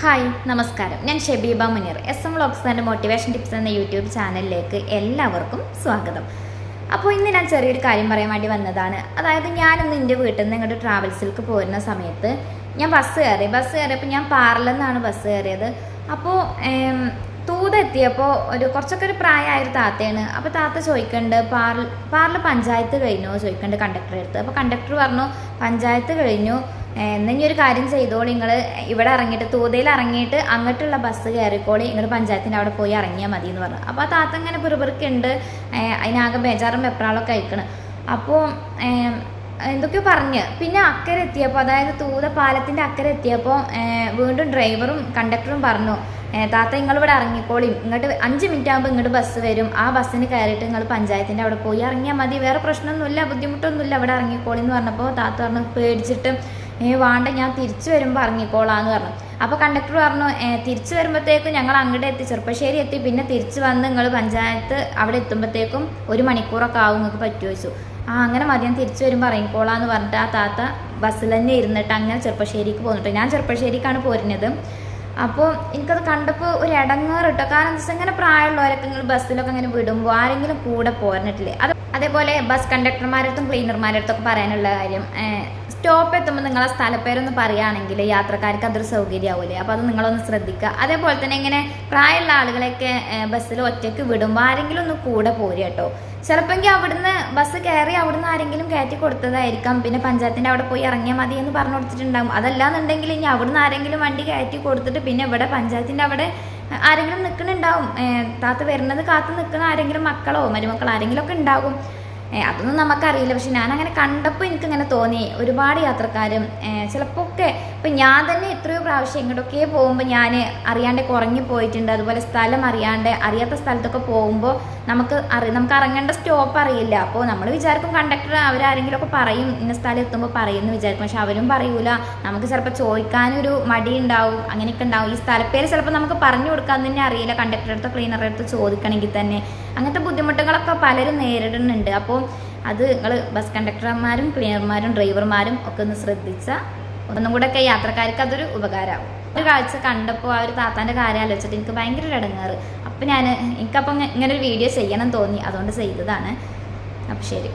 Hi നമസ്കാരം. ഞാൻ Shebeeba Muneer. S M vlogs and motivation tips എന്ന യൂട്യൂബ് ചാനലിലേക്ക് എല്ലാവർക്കും സ്വാഗതം. അപ്പോൾ ഇന്ന് ഞാൻ ചെറിയൊരു കാര്യം പറയാൻ വേണ്ടി വന്നതാണ്. അതായത് ഞാനിന്ന് എന്റെ വീട്ടിൽ നിന്ന് ഇങ്ങോട്ട് ട്രാവൽസിലേക്ക് പോരുന്ന സമയത്ത് ഞാൻ ബസ് കയറി. ബസ് കയറിയപ്പോൾ ഞാൻ പാർലെന്നാണ് ബസ് കയറിയത്. അപ്പോൾ തൂതെത്തിയപ്പോൾ ഒരു കുറച്ചൊക്കെ ഒരു പ്രായമായൊരു താത്തയാണ്. അപ്പോൾ താത്ത ചോദിക്കേണ്ട പാർൽ പാർല പഞ്ചായത്ത് കഴിഞ്ഞു? ചോദിക്കേണ്ട കണ്ടക്ടറെ അടുത്ത്. അപ്പോൾ കണ്ടക്ടർ പറഞ്ഞു പഞ്ചായത്ത് കഴിഞ്ഞു. എന്നാൽ ഇനി ഒരു കാര്യം ചെയ്തോളി. നിങ്ങൾ ഇവിടെ ഇറങ്ങിയിട്ട് തൂതയിൽ ഇറങ്ങിയിട്ട് അങ്ങോട്ടുള്ള ബസ് കയറിക്കോളി. നിങ്ങളുടെ പഞ്ചായത്തിന്റെ അവിടെ പോയി ഇറങ്ങിയാൽ മതി എന്ന് പറഞ്ഞു. അപ്പോൾ ആ താത്ത ഇങ്ങനെ ഉണ്ട് അതിനാകെ ബേജാറും വെപ്രാളൊക്കെ അയക്കണം അപ്പോൾ എന്തൊക്കെയോ പറഞ്ഞ്. പിന്നെ അക്കരെ എത്തിയപ്പോൾ അതായത് തൂത പാലത്തിന്റെ അക്കരെ എത്തിയപ്പോൾ വീണ്ടും ഡ്രൈവറും കണ്ടക്ടറും പറഞ്ഞു. താത്ത നിങ്ങളിവിടെ ഇറങ്ങിക്കോളിയും ഇങ്ങോട്ട് അഞ്ച് മിനിറ്റ് ആകുമ്പോൾ ഇങ്ങോട്ട് ബസ് വരും. ആ ബസ്സിന് കയറിയിട്ട് നിങ്ങൾ പഞ്ചായത്തിന്റെ അവിടെ പോയി ഇറങ്ങിയാൽ മതി. വേറെ പ്രശ്നമൊന്നുമില്ല ബുദ്ധിമുട്ടൊന്നുമില്ല. അവിടെ ഇറങ്ങിക്കോളി എന്ന് പറഞ്ഞപ്പോൾ താത്ത പറഞ്ഞു പേടിച്ചിട്ട് ഏ വേണ്ട ഞാൻ തിരിച്ചു വരുമ്പോൾ ഇറങ്ങിക്കോളാന്ന് പറഞ്ഞു. അപ്പോൾ കണ്ടക്ടർ പറഞ്ഞു തിരിച്ചു വരുമ്പോഴത്തേക്കും ഞങ്ങൾ അങ്ങോട്ട് എത്തി. ചെറുപ്പശ്ശേരി എത്തി. പിന്നെ തിരിച്ചു വന്ന് നിങ്ങൾ പഞ്ചായത്ത് അവിടെ എത്തുമ്പോഴത്തേക്കും ഒരു മണിക്കൂറൊക്കെ ആവും നിങ്ങൾക്ക് പറ്റുമോ? ചോദിച്ചു. ആ അങ്ങനെ മതി. ഞാൻ തിരിച്ചു വരുമ്പോൾ ഇറങ്ങിക്കോളാന്ന് പറഞ്ഞിട്ട് ആ താത്ത ബസ്സിൽ തന്നെ ഇരുന്നിട്ട് അങ്ങനെ ചെറുപ്പശ്ശേരിക്ക് പോന്നിട്ട്. ഞാൻ ചെറുപ്പശ്ശേരിക്കാണ് പോരുന്നത്. അപ്പോൾ എനിക്കത് കണ്ടപ്പോൾ ഒരു ഇടങ്ങേറിട്ടോ കാരണം എന്താ വെച്ചാൽ ഇങ്ങനെ പ്രായമുള്ളവരൊക്കെ നിങ്ങൾ ബസ്സിലൊക്കെ ഇങ്ങനെ വിടുമ്പോൾ ആരെങ്കിലും കൂടെ പോരണിട്ടില്ലേ അത് അതേപോലെ ബസ് കണ്ടക്ടർമാരടുത്തും ക്ലീനർമാരുടെ അടുത്തൊക്കെ പറയാനുള്ള കാര്യം സ്റ്റോപ്പ് എത്തുമ്പോൾ നിങ്ങളെ സ്ഥലപ്പേരൊന്ന് പറയുകയാണെങ്കിൽ യാത്രക്കാർക്ക് അതൊരു സൗകര്യമാവില്ലേ അപ്പോൾ അത് നിങ്ങളൊന്ന് ശ്രദ്ധിക്കുക. അതേപോലെ തന്നെ ഇങ്ങനെ പ്രായമുള്ള ആളുകളെയൊക്കെ ബസ്സിൽ ഒറ്റയ്ക്ക് വിടുമ്പോൾ ആരെങ്കിലും ഒന്ന് കൂടെ പോരുക കേട്ടോ. ചിലപ്പോൾ അവിടുന്ന് ബസ് കയറി അവിടുന്ന് ആരെങ്കിലും കയറ്റി കൊടുത്തതായിരിക്കാം. പിന്നെ പഞ്ചായത്തിന്റെ അവിടെ പോയി ഇറങ്ങിയാൽ മതി എന്ന് പറഞ്ഞു കൊടുത്തിട്ടുണ്ടാകും അതല്ലാന്നുണ്ടെങ്കിൽ ഇനി അവിടുന്ന് ആരെങ്കിലും വണ്ടി കയറ്റി കൊടുത്തിട്ട് പിന്നെ ഇവിടെ പഞ്ചായത്തിന്റെ അവിടെ ആരെങ്കിലും നിൽക്കുന്നുണ്ടാവും താത്ത വരുന്നത് കാത്തു നിൽക്കുന്ന ആരെങ്കിലും മക്കളോ മരുമക്കളോ ആരെങ്കിലും ഒക്കെ ഉണ്ടാകും. അതൊന്നും നമുക്കറിയില്ല. പക്ഷെ ഞാൻ അങ്ങനെ കണ്ടപ്പോൾ എനിക്കിങ്ങനെ തോന്നി. ഒരുപാട് യാത്രക്കാരും ചിലപ്പോൾ ഒക്കെ ഇപ്പം ഞാൻ തന്നെ എത്രയോ പ്രാവശ്യം ഇങ്ങോട്ടൊക്കെ പോകുമ്പോൾ ഞാൻ അറിയാണ്ട് കുറഞ്ഞു പോയിട്ടുണ്ട്. അതുപോലെ സ്ഥലം അറിയാണ്ട് അറിയാത്ത സ്ഥലത്തൊക്കെ പോകുമ്പോൾ നമുക്ക് അറി നമുക്ക് ഇറങ്ങേണ്ട സ്റ്റോപ്പ് അറിയില്ല. അപ്പോൾ നമ്മൾ വിചാരിക്കും കണ്ടക്ടർ അവരാരെങ്കിലും ഒക്കെ പറയും ഇന്ന സ്ഥലം എത്തുമ്പോൾ പറയും എന്ന് വിചാരിക്കും. പക്ഷെ അവരും പറയൂല. നമുക്ക് ചിലപ്പോൾ ചോദിക്കാനൊരു മടി ഉണ്ടാവും. അങ്ങനെയൊക്കെ ഉണ്ടാവും. ഈ സ്ഥലപ്പേര് ചിലപ്പോൾ നമുക്ക് പറഞ്ഞു കൊടുക്കാൻ തന്നെ അറിയില്ല. കണ്ടക്ടറെ അടുത്ത് ക്ലീനറുടെ അടുത്ത് ചോദിക്കണമെങ്കിൽ തന്നെ. അങ്ങനത്തെ ബുദ്ധിമുട്ടുകളൊക്കെ പലരും നേരിടുന്നുണ്ട്. അപ്പോൾ അത് നിങ്ങൾ ബസ് കണ്ടക്ടർമാരും ക്ലീനർമാരും ഡ്രൈവർമാരും ഒക്കെ ഒന്ന് ശ്രദ്ധിച്ചാൽ ഒന്നും കൂടെ ഒക്കെ യാത്രക്കാർക്ക് അതൊരു ഉപകാരമാവും ഒരു കാഴ്ച കണ്ടപ്പോൾ ആ ഒരു താത്താന്റെ കാര്യം ആലോചിച്ചിട്ട് എനിക്ക് ഭയങ്കര ഇടങ്ങാറ്. അപ്പം ഞാൻ എനിക്കപ്പം ഇങ്ങനെ ഒരു വീഡിയോ ചെയ്യണം തോന്നി. അതുകൊണ്ട് ചെയ്തതാണ്. അപ്പം ശരി.